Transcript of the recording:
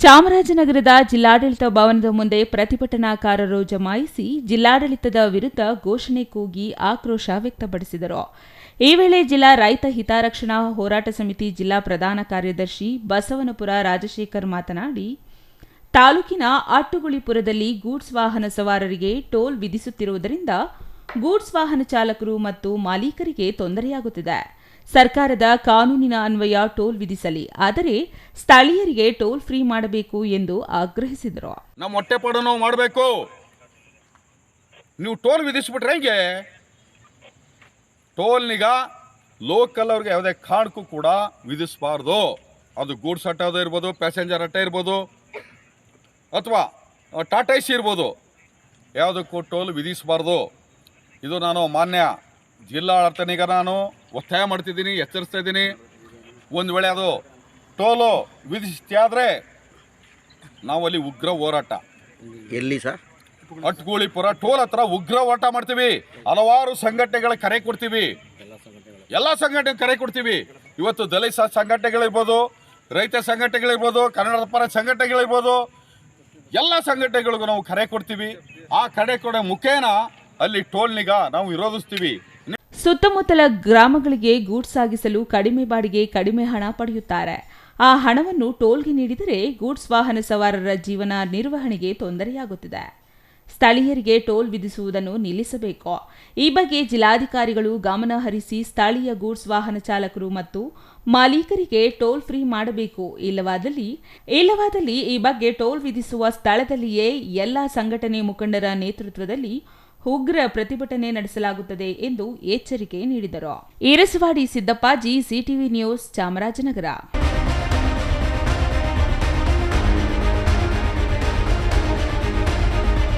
ಚಾಮರಾಜನಗರದ ಜಿಲ್ಲಾಡಳಿತ ಭವನದ ಮುಂದೆ ಪ್ರತಿಭಟನಾಕಾರರು ಜಮಾಯಿಸಿ ಜಿಲ್ಲಾಡಳಿತದ ವಿರುದ್ಧ ಘೋಷಣೆ ಕೂಗಿ ಆಕ್ರೋಶ ವ್ಯಕ್ತಪಡಿಸಿದರು. ಈ ವೇಳೆ ಜಿಲ್ಲಾ ರೈತ ಹಿತರಕ್ಷಣಾ ಹೋರಾಟ ಸಮಿತಿ ಜಿಲ್ಲಾ ಪ್ರಧಾನ ಕಾರ್ಯದರ್ಶಿ ಬಸವನಪುರ ರಾಜಶೇಖರ್ ಮಾತನಾಡಿ, ತಾಲೂಕಿನ ಅಟ್ಟುಗುಳಿಪುರದಲ್ಲಿ ಗೂಡ್ಸ್ ವಾಹನ ಸವಾರರಿಗೆ ಟೋಲ್ ವಿಧಿಸುತ್ತಿರುವುದರಿಂದ ಗೂಡ್ಸ್ ವಾಹನ ಚಾಲಕರು ಮತ್ತು ಮಾಲೀಕರಿಗೆ ತೊಂದರೆಯಾಗುತ್ತಿದೆ. ಸರ್ಕಾರದ ಕಾನೂನಿನ ಅನ್ವಯ ಟೋಲ್ ವಿಧಿಸಲಿ, ಆದರೆ ಸ್ಥಳೀಯರಿಗೆ ಟೋಲ್ ಫ್ರೀ ಮಾಡಬೇಕು ಎಂದು ಆಗ್ರಹಿಸಿದರು. ನಮ್ಮ ಹೊಟ್ಟೆಪಾಡು ನಾವು ಮಾಡಬೇಕು. ನೀವು ಟೋಲ್ ವಿಧಿಸ್ಬಿಟ್ರೆ ಟೋಲ್ ಟೋಲ್ನಿಗ ಲೋಕಲ್ ಅವ್ರಿಗೆ ಯಾವುದೇ ಕಾರಣಕ್ಕೂ ಕೂಡ ವಿಧಿಸಬಾರ್ದು. ಅದು ಗೂಡ್ಸ್ ಅಟ್ಟೋದು ಇರ್ಬೋದು, ಪ್ಯಾಸೆಂಜರ್ ಅಟ್ಟ ಇರ್ಬೋದು, ಅಥವಾ ಟಾಟಾ ಎಸಿ ಇರ್ಬೋದು, ಯಾವುದಕ್ಕೂ ಟೋಲ್ ವಿಧಿಸಬಾರ್ದು. ಇದು ನಾನು ಮಾನ್ಯ ಜಿಲ್ಲಾಡಳಿತನಿಗ ನಾನು. ಒತ್ತಾಯ ಮಾಡ್ತಿದ್ದೀನಿ ಎಚ್ಚರಿಸ್ತಾ ಇದ್ದೀನಿ. ಒಂದು ವೇಳೆ ಅದು ಟೋಲು ನಾವು ನಾವಲ್ಲಿ ಉಗ್ರ ಹೋರಾಟ. ಎಲ್ಲಿ ಸರ್? ಅಟ್ಗೂಳಿಪುರ ಟೋಲ್ ಹತ್ರ ಉಗ್ರ ಹೋರಾಟ ಮಾಡ್ತೀವಿ. ಹಲವಾರು ಸಂಘಟನೆಗಳ ಕರೆ ಕೊಡ್ತೀವಿ. ಎಲ್ಲ ಸಂಘಟನೆ ಕರೆ ಕೊಡ್ತೀವಿ. ಇವತ್ತು ದಲಿತ ಸಂಘಟನೆಗಳಿರ್ಬೋದು ರೈತ ಸಂಘಟನೆಗಳಿರ್ಬೋದು ಕನ್ನಡ ಪರ ಸಂಘಟನೆಗಳಿರ್ಬೋದು ಎಲ್ಲ ಸಂಘಟನೆಗಳಿಗೂ ನಾವು ಕರೆ ಕೊಡ್ತೀವಿ. ಆ ಕರೆ ಕೊಡೋ ಮುಖೇನ ಅಲ್ಲಿ ಟೋಲ್ನಿಗ ನಾವು ವಿರೋಧಿಸ್ತೀವಿ. ಸುತ್ತಮುತ್ತಲ ಗ್ರಾಮಗಳಿಗೆ ಗೂಡ್ಸ್ ಸಾಗಿಸಲು ಕಡಿಮೆ ಬಾಡಿಗೆ, ಕಡಿಮೆ ಹಣ ಪಡೆಯುತ್ತಾರೆ. ಆ ಹಣವನ್ನು ಟೋಲ್ಗೆ ನೀಡಿದರೆ ಗೂಡ್ಸ್ ವಾಹನ ಸವಾರರ ಜೀವನ ನಿರ್ವಹಣೆಗೆ ತೊಂದರೆಯಾಗುತ್ತಿದೆ. ಸ್ಥಳೀಯರಿಗೆ ಟೋಲ್ ವಿಧಿಸುವುದನ್ನು ನಿಲ್ಲಿಸಬೇಕು. ಈ ಬಗ್ಗೆ ಜಿಲ್ಲಾಧಿಕಾರಿಗಳು ಗಮನ ಹರಿಸಿ ಸ್ಥಳೀಯ ಗೂಡ್ಸ್ ವಾಹನ ಚಾಲಕರು ಮತ್ತು ಮಾಲೀಕರಿಗೆ ಟೋಲ್ ಫ್ರೀ ಮಾಡಬೇಕು. ಇಲ್ಲವಾದಲ್ಲಿ ಇಲ್ಲವಾದಲ್ಲಿ ಈ ಬಗ್ಗೆ ಟೋಲ್ ವಿಧಿಸುವ ಸ್ಥಳದಲ್ಲಿಯೇ ಎಲ್ಲ ಸಂಘಟನೆ ಮುಖಂಡರ ನೇತೃತ್ವದಲ್ಲಿ ಉಗ್ರ ಪ್ರತಿಭಟನೆ ನಡೆಸಲಾಗುತ್ತದೆ ಎಂದು ಎಚ್ಚರಿಕೆ ನೀಡಿದರು. Erasavadi Siddappaji CTV news Chamarajanagar.